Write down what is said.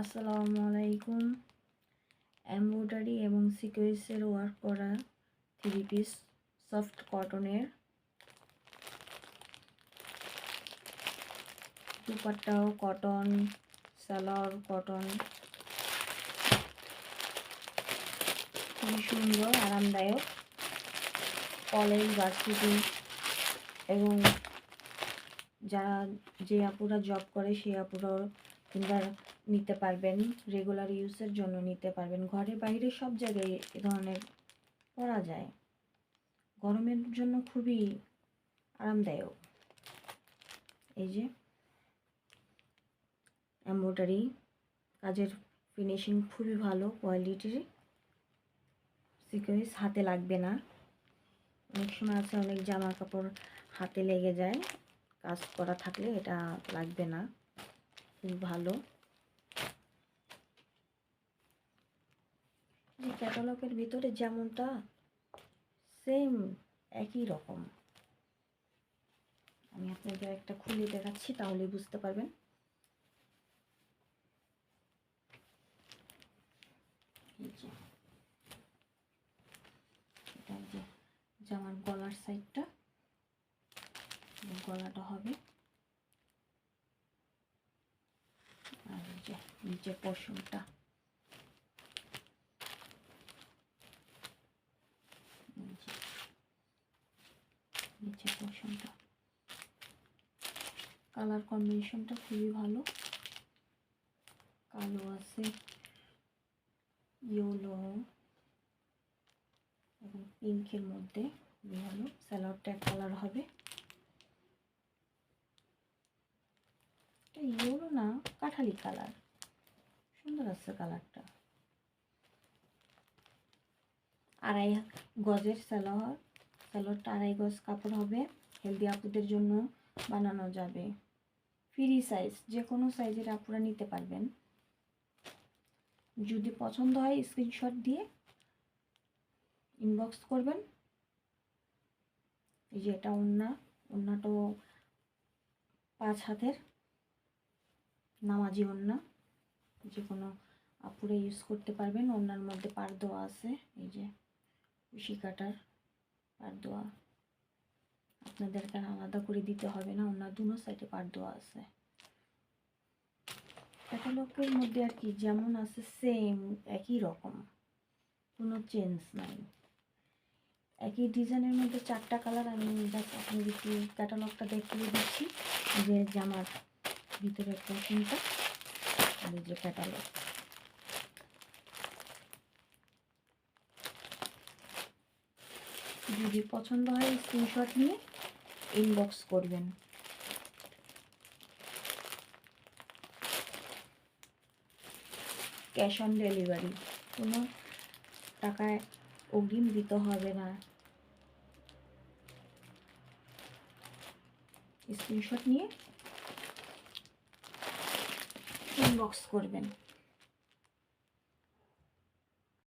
আসসালামু আলাইকুম। এমব্রয়ডারি এবং সিকোয়েন্সের ওয়ার্ক করা থ্রি পিস সফট কটনের দুপাট্টাও কটন, সালোয়ার কটন। খুবই সুন্দর, আরামদায়ক। কলেজ, ভার্সিটি এবং যারা যে আপুরা জব করে, সেই আপুরাও কিংবা নিতে পারবেন রেগুলার ইউজের জন্য নিতে পারবেন। ঘরে বাইরে সব জায়গায় এ ধরনের পরা যায়। গরমের জন্য খুবই আরামদায়ক। এই যে এম্ব্রয়ডারি কাজের ফিনিশিং খুবই ভালো কোয়ালিটির সিকোয়েন্স হাতে লাগবে না। অনেক সময় আছে, অনেক জামা কাপড় হাতে লেগে যায়। কাজ করা থাকলে এটা লাগবে না। খুব ভালো। এই ক্যাটালগের ভিতরে যেমনটা সেম একই রকম। আমি আপনাদের একটা খুলে দেখাচ্ছি তাহলে বুঝতে পারবেন। এটা যে জামার গলার সাইডটা গলাটা হবে আর নিচের পশমটা। নিচের পশমটা। কালার কম্বিনেশনটা খুবই ভালো। কালো আছে, ইয়েলো এবং পিঙ্কের মধ্যে খুবই ভালো। স্যালাডটা কালার হবে। ইয়েলো না, কাঠালি কালার। সুন্দর আছে কালারটা। আড়াই গজের সালোয়ার, সালোয়ারটা আড়াই গজ কাপড় হবে, হেলদি আপুদের জন্য বানানো যাবে। ফ্রি সাইজ যে কোনো সাইজের আপুরা নিতে পারবেন। যদি পছন্দ হয় স্ক্রিনশট দিয়ে ইনবক্স করবেন। এই যে এটা ওন্না ওন্নাটাও পাঁচ হাতের নামাজি ওন্না যে কোনো আপুরে ইউজ করতে পারবেন। ওনার মধ্যে পার দেওয়া আছে, এই যে কুশি কাটার পার দেওয়া আপনাদেরকে আলাদা করে দিতে হবে না, ওনার দুনো সাইডে পার দেওয়া আছে। ক্যাটালগের মধ্যে আর কি যেমন আছে সেম একই রকম। কোনো চেঞ্জ নাই। একই ডিজাইনের মধ্যে চারটা কালার আমি জাস্ট আপনাদেরকে ক্যাটালগটা দেখিয়ে দিচ্ছি। যে জামার ভিতরে একটা পোর্শনটা এই যে যদি পছন্দ হয় স্ক্রিনশট নিয়ে ইনবক্স করবেন। ক্যাশ অন ডেলিভারি কোনো টাকায় অগ্রিম দিতে হবে না। স্ক্রিনশট নিয়ে ইনবক্স করবেন।